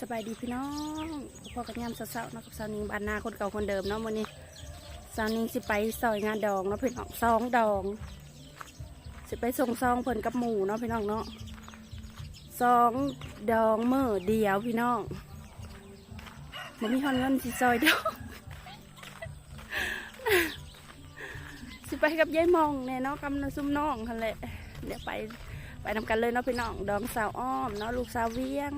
สบายดีพี่น้องพ่อกับยามเช้าๆนะกับสาวนิงบ้านนาคนเก่าคนเดิมเนาะวันนี้สาวนิงสิไปซอยงานดองเนาะพี่น้องสองดอง สิไปส่งซองเพิ่นกับหมูเนาะพี่น้องเนาะสองดองมือเดียวพี่น้องมันมีคนเงินสิซอยเดียวสิไปกับยายมองเนี่ยเนาะกำนันซุ่มน้องคันแหละเดี๋ยวไปไปนำกันเลยเนาะพี่น้องดองสาวอ้อมเนาะลูกสาวเวียง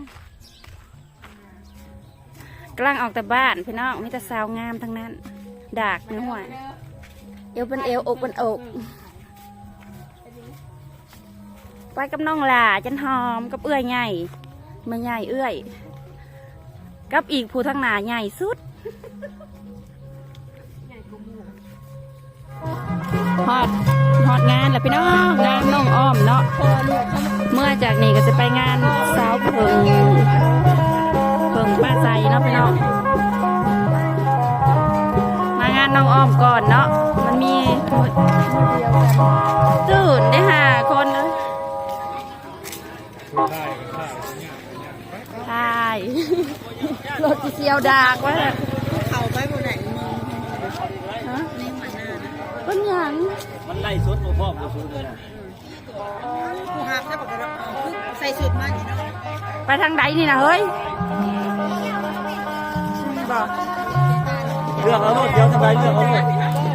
กำลังออกแต่บ้านพี่น้องมีแต่สาวงามทั้งนั้น ดากเนื้อหัวเอวเป็นเอวอกเป็นอกไปกับน้องหล่าจันหอมกับเอื้อยใหญ่มาใหญ่เอื้อย กับอีกผู้ทั้งหนาใหญ่สุดฮอดฮอดงานแหละพี่น้องงานน้องอ้อมเนาะเมื่อจากนี้ก็จะไปงานสาวเพิ ล่สดมาพ่อมาสูเลยนะผู้หักถ้าบอกว่าเอาคือใส่สุดมาอยู่เนาะไปทางใดนี่นะเฮ้ยบอกเรื่องเอาโลดเดี๋ยวทำไมเรื่องเอาโลด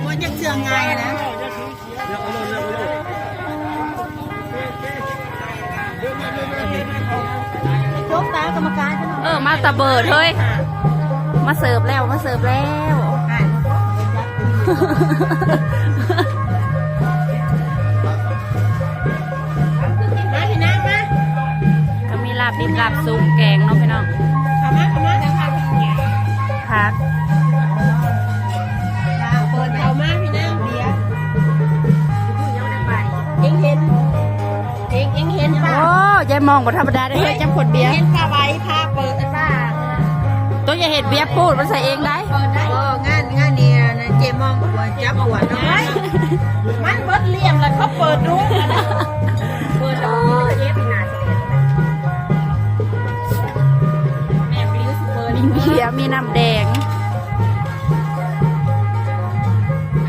มันยังเชื่องไงนะเรื่องเอาโลดเรื่องเอาโลดยกตากรรมการใช่ไหมเออมาตะเบิดเฮ้ยมาเสิร์ฟแล้วมาเสิร์ฟแล้วาบดิบลาบซุปแกงเนาะพี่น้องขามาขามาทางทางพักเปิดเขามาพี่น้ำเบียร์เอ็งเห็นเอ็งเอ็งเห็นป่ะโอ้ยายมองบ่ธรรมดาได้เฮ้ยจำขวดเบียร์เห็นผ้าใบผ้าเปิดแต่ป้าตัวอย่าเห็ดเบียร์พูดมันใส่เองได้เปิดได้เอองานงานเนี่ยนะเจมองบอกว่าจับหัวน้อยมันเบิดเลี่ยมแล้วเขาเปิดดูเปิดดูเย็บหนาเส เขียวมีน้ำแดง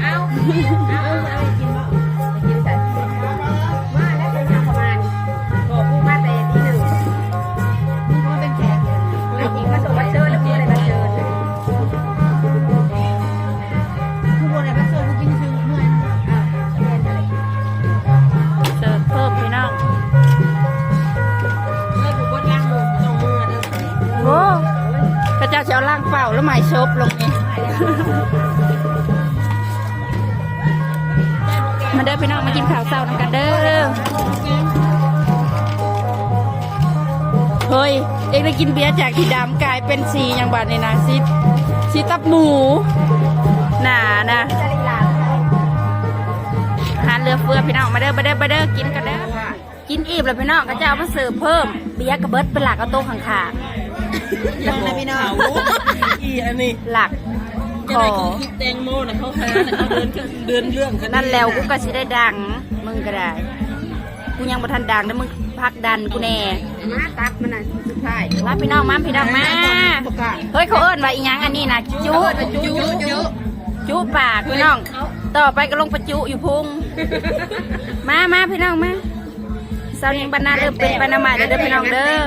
เอาเอาเอา ล่างเปล่าแล้วหมายชบลงนี่มาเด้อพี่น้องมากินข้าวเช้านกันเด้อเฮ้ย เอ็งได้กินเบียร์จากที่ดำกลายเป็นสีอย่างบาดนี่นะสีสีตับหมูหนานะอาหารเรือเฟือพี่น้องมาเด้อมาเด้อมาเด้อกินกันเด้อกินอิ่มแล้วพี่น้องก็จะเอามาเสิร์ฟเพิ่ม เบียร์กับเบิดเป็นหลักเอาโต๊ะข้างลองนะพี่น้อง อีอันนี้ๆหลักจะขอได้คือคลิปแตงโมนะเขาหาน่ะเขาเดินเดินเรื่องกันั่นแล้วกูก็สิได้ดัง มึงก็ได้ กูยังบ่ทันดังนะมึงพักดันกูแน่มาตักมันน่ะสุดท้ายมาพี่น้องมาพี่น้องมาเฮ้ยเขาเอิ้นว่าอีหยังอันนี้นะจุ จุจุจุจุปากพี่น้อง ต่อไปก็ลงประจุอยู่พุง มามาพี่น้องมาสาวนิงบรรณาเริ่มเป็นปานามาเด้อเด้อพี่น้องเด้อ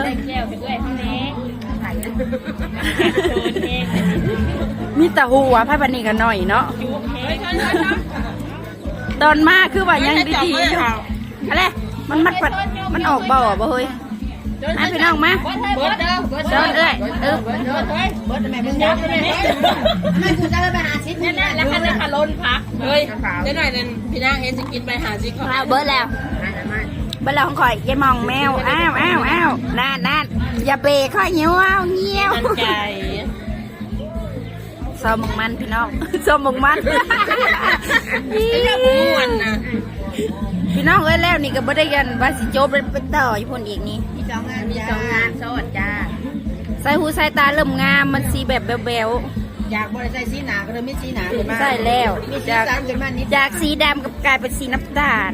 มีแต่หัวไพ่บันนี้กันหน่อยเนาะตอนมาคือว่ายังดีๆอยู่อะไรมันมัดปัดมันออกเบาอะบ่เฮ้ยมาพี่น้องมาเบิดเด้อเบิดเดินเอ้ยเออเบิดเด้อเฮ้ยเบิดแม่มึงยักษ์แม่แม่กูจะไปหาชิดนี่แหละแล้วก็จะพาล้นพักเฮ้ยเดี๋ยวหน่อยนึงพี่นางเอ็นจะกินไปหาชิดก่อนเอาเบิร์ดแล้วเบิร์ดแล้วของข่อยยายมองแมวอ้าวอ้าวอ้าวนั่นนั่นอย่าเบรกข่อยเงี้ยวอ้าวเงี้ยวมันใจ ซอมมงมันพี่น้องซอมมงมันม่วนนะพี่น้องเอ้ยแล้วนี่ก็บ่ได้กันว่าสิโจบไปต่ออยู่พุ่นอีกนี่มีสองงานมีสองงานสวัสดีจ้าใส่หูใส่ตาเริ่มงามมันสีแบบแบวอยากบริใส่สีหนาก็เลยไม่สีหนาขึ้นมาๆใส่แล้วมีสีจากสันขึ้นมานิดจากสีดำกับกลายเป็นสีน้ำตาล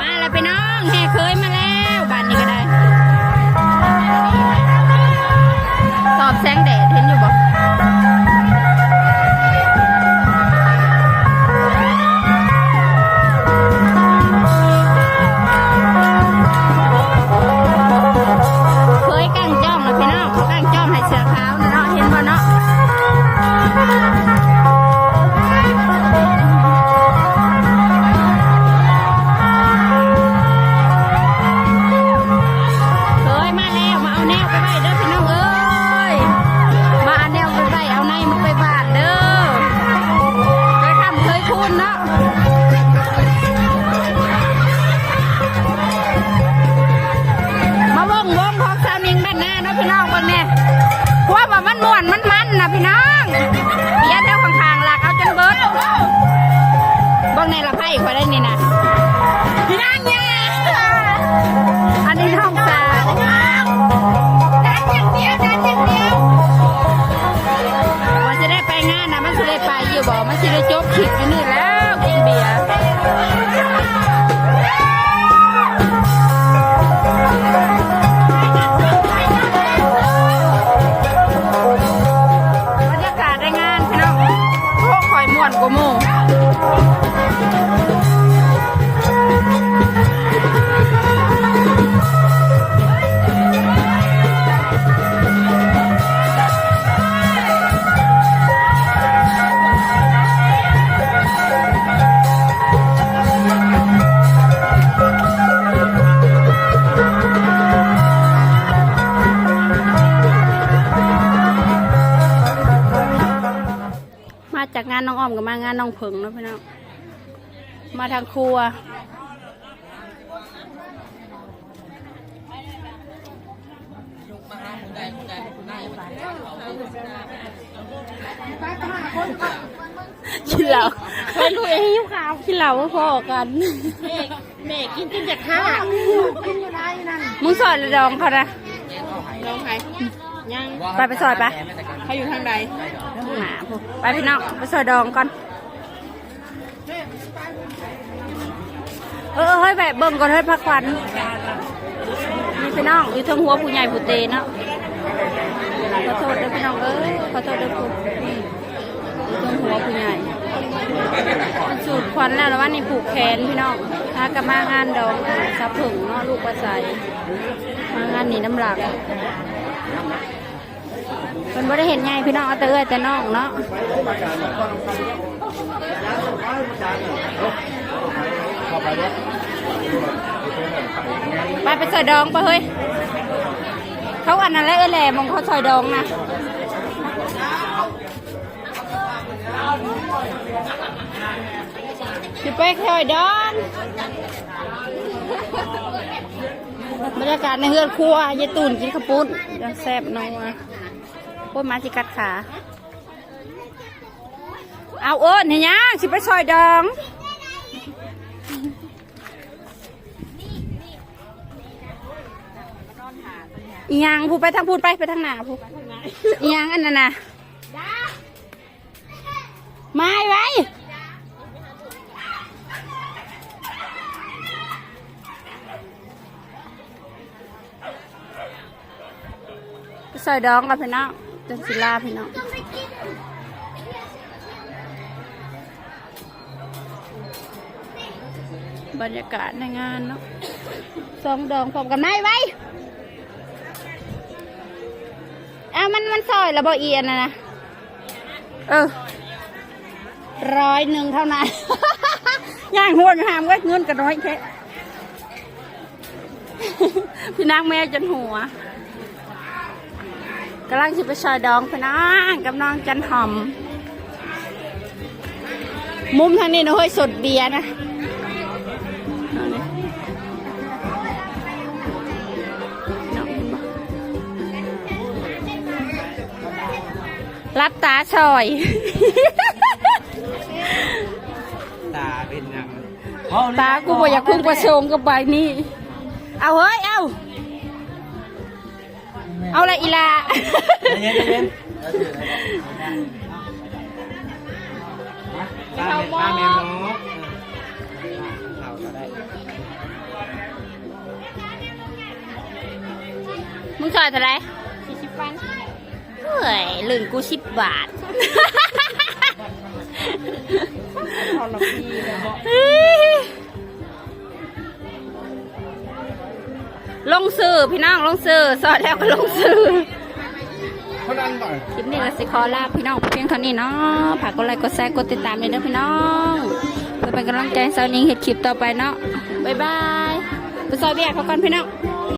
มาแล้วพี่น้องแห่เคยมาแล้วบ้านนี้ก็ได้บิ่ง นน้องเผิงเนาะพี่น้องมาทางครัว กินเหล้าไม่รู้เอ้ยขาวกินเหล้าพอกัน แม่กินจนจะฆ่ามึงสอนระดองเขานะลองใครยังไปไปซอยไปเขาอยู่ทางใดหาพวกไปพี่น้องไปซอยดองก่อน เออเฮ้ยแบบเบิ่งก่อนเฮ้ยพักควันนี่พี่น้องอยู่เทางหัวผู้ใหญ่ผู้เตเนาะขอโทษด้อพี่น้องเอ้ยขอโทษด้อผู้นี่อยู่เทางหัวผู้ใหญ่มันสูดควันแล้วแล้วว่านี่ผูกแขนพี่น้องพากลับมางานดองสับผึ่งเนาะลูกประใสมางานนี้น้ำหลักมันไม่ได้เห็นไงพี่น้องเอาแต่เอ้ยแต่น้องเนาะ ไปไปซอยดองไปเฮ้ย เขาอันนั้นแหละเอแหละมองเขาซอยดองนะสิไปซอยดองบรรยากาศในเฮือนครัวยายตูนกินข้าวปุ้นยังแซ่บน้อยมาโอ้ยมาสิกัดขา เอาเอิญเห็นยังสิไปซอยดองอีหยังพูดไปทางพูดไปไปทางหน้าพูดอีหยังอันนั้นน่ะไม่ไว้ไปซอยดองกับพี่น้องจนศิลาพี่น้อง บรรยากาศในงานเนาะสองดองพร้อมกันไม่ไว้อ้าวมันมันซอยระเบเอียนนะนะเออร้อยหนึ่งเท่านั้นย่างหัวหามไว้เงินกันน้อยแค่พี่นางแม่จนหัวกำลังสิไปซอยดองพี่น้องกับน้องจันหอม มุมทางนี้นะเฮ้ยสดเบียร์นะ รับตาซอย ตาเป็นยังตากูบ่อยากพึ่งประชงกับใบนี้ เอาเฮ้ย เอา เอาละอีลาเย็นเย็นตาแม่ตาแม่น้องเขาก็ได้ มึงขายเท่าไหรสี่สิบปัน้ยลืมกูสิบบาทลงซื้อพี่น้องลงซื้อสอดแล้วก็ลงซื้อเขาดันหน่อคลิปนี้ก็สิขอลาพี่น้องเพียงเท่านี้เนาะฝากกดไลค์กดแชร์กดติดตามเลยนะพี่น้องเพื่อเป็นกำลังใจสาวนิ้งเห็ดคลิปต่อไปเนาะบ๊ายบายไปซอยเบียร์เขาก่อนพี่น้อง